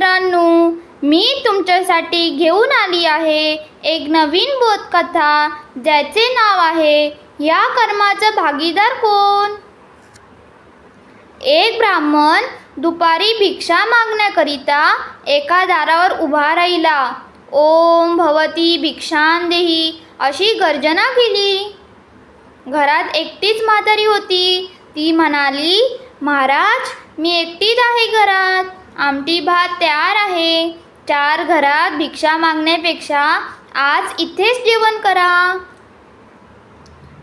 मित्रांनो मी तुमच्यासाठी घेऊन आली आहे एक नवीन बोधकथा ज्याचे नाव आहे या कर्माचा भागीदार कोण? एक ब्राह्मण दुपारी भिक्षा मागण्याकरिता एका दारावर उभा राहिला. ओम भवती भिक्षान देही अशी गर्जना केली. घरात एकटीच म्हातारी होती. ती म्हणाली महाराज मी एकटीच आहे घरात. आमटी भात तयार आहे. चार घरात भिक्षा मागण्यापेक्षा आज इथेच जेवण करा.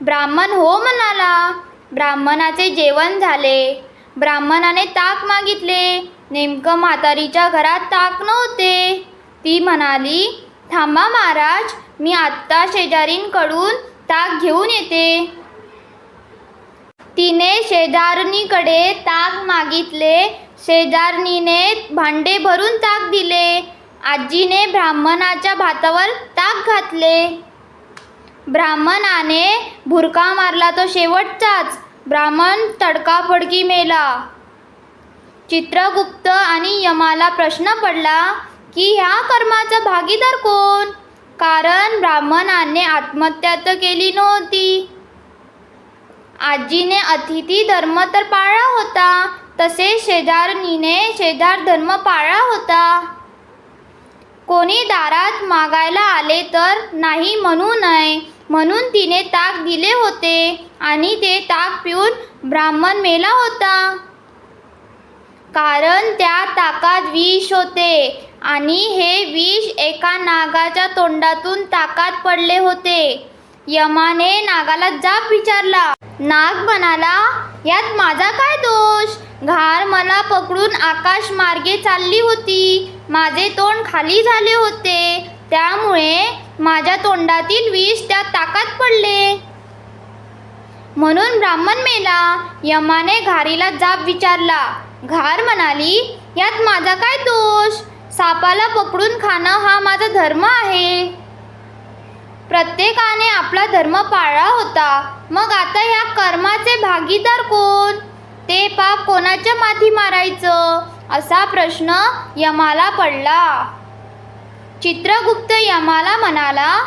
ब्राह्मण हो म्हणाला. ब्राह्मणाचे जेवण झाले. ब्राह्मणाने ताक मागितले. नेमकं म्हातारीच्या घरात ताक नव्हते. ती म्हणाली थांबा महाराज मी आत्ता शेजारींकडून ताक घेऊन येते. तिने शेजारणीकडे ताक मागितले शेजारणीने भांडे भरून ताक दिले. आजीने ब्राह्मणाच्या भातावर ताक घातले. ब्राह्मणाने भुरका मारला तो शेवटचाच. ब्राह्मण तडकाफडकी मेला. चित्रगुप्त आणि यमाला प्रश्न पडला की ह्या कर्माचा भागीदार कोण? कारण ब्राह्मणाने आत्महत्या तर केली नव्हती. आजीने अतिथी धर्म तर पाळला होता तसेच शेजारणीने शेजार धर्म पाळला होता. कोणी दारात मागायला आले तर नाही म्हणू नये म्हणून तिने ताक दिले होते आणि ते ताक पिऊन ब्राह्मण मेला होता. कारण त्या ताकात विष होते आणि हे विष एका नागाच्या तोंडातून ताकात पडले होते. यमाने नागाला जाब विचारला नाग म्हणाला यात माझा काय दोष? घार मला पकडून आकाश मार्गे चालली होती. माझे तोंड खाली झाले होते. त्यामुळे माझ्या तोंडातील विष त्या ताकात पडले. म्हणून ब्राह्मण मेला यमाने घारीला जाब विचारला. घार म्हणाली यात माझा काय दोष? सापाला पकडून खाणं हा माझा धर्म आहे. प्रत्येकाने आपला धर्म पाळला होता. मग आता या कर्माचे भागीदार कोण? ते पाप कोणाच्या माथी मारायचं? असा प्रश्न यमाला पडला. चित्रगुप्त यमाला म्हणाला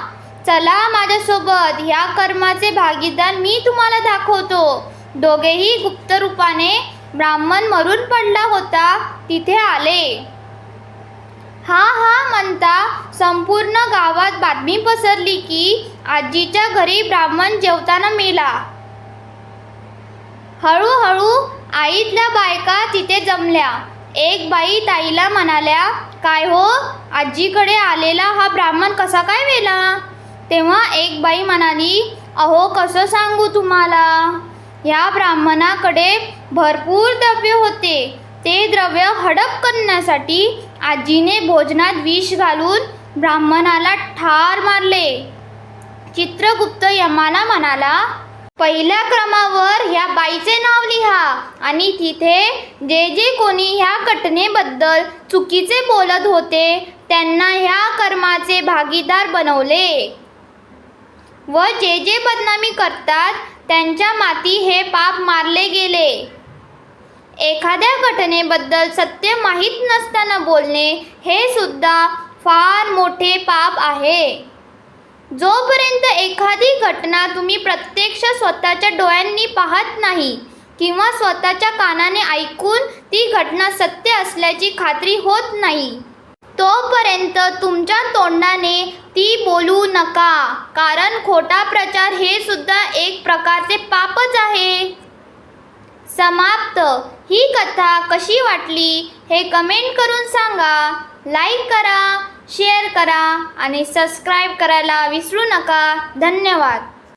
चला माझ्यासोबत ह्या कर्माचे भागीदार मी तुम्हाला दाखवतो. दोघेही गुप्त रूपाने ब्राह्मण मरून पडला होता तिथे आले. हा हा म्हणता संपूर्ण गावात बातमी पसरली की आजीच्या घरी ब्राह्मण जेवताना मेला. हळूहळू आईतल्या बायका तिथे जमल्या. एक बाई ताईला म्हणाल्या काय हो आजीकडे आलेला हा ब्राह्मण कसा काय वेला तेव्हा एक बाई म्हणाली अहो कसं सांगू तुम्हाला? या ब्राह्मणाकडे भरपूर द्रव्य होते. ते द्रव्य हडप करण्यासाठी आजीने भोजनात विष घालून ब्राह्मणाला ठार मारले. चित्रगुप्त यमाला म्हणाला पहिल्या क्रमावर ह्या बाईचे नाव लिहा आणि तिथे जे जे कोणी ह्या घटनेबद्दल चुकीचे बोलत होते त्यांना ह्या कर्माचे भागीदार बनवले. व जे जे बदनामी करतात त्यांच्या माती हे पाप मारले गेले. एखाद्या घटनेबद्दल सत्य माहीत नसताना बोलणे हे सुद्धा फार मोठे पाप आहे. जोपर्यंत एखादी घटना तुम्ही प्रत्यक्ष स्वतःच्या डोळ्यांनी पाहत नाही किंवा स्वतःच्या कानाने ऐकून ती घटना सत्य असल्याची खात्री होत नाही. तोपर्यंत तुमच्या तोंडाने ती बोलू नका. कारण खोटा प्रचार हे सुद्धा एक प्रकारचे पापच आहे. समाप्त. ही कथा कशी वाटली हे कमेंट करून सांगा. लाईक करा शेअर करा आणि सबस्क्राईब करायला विसरू नका. धन्यवाद.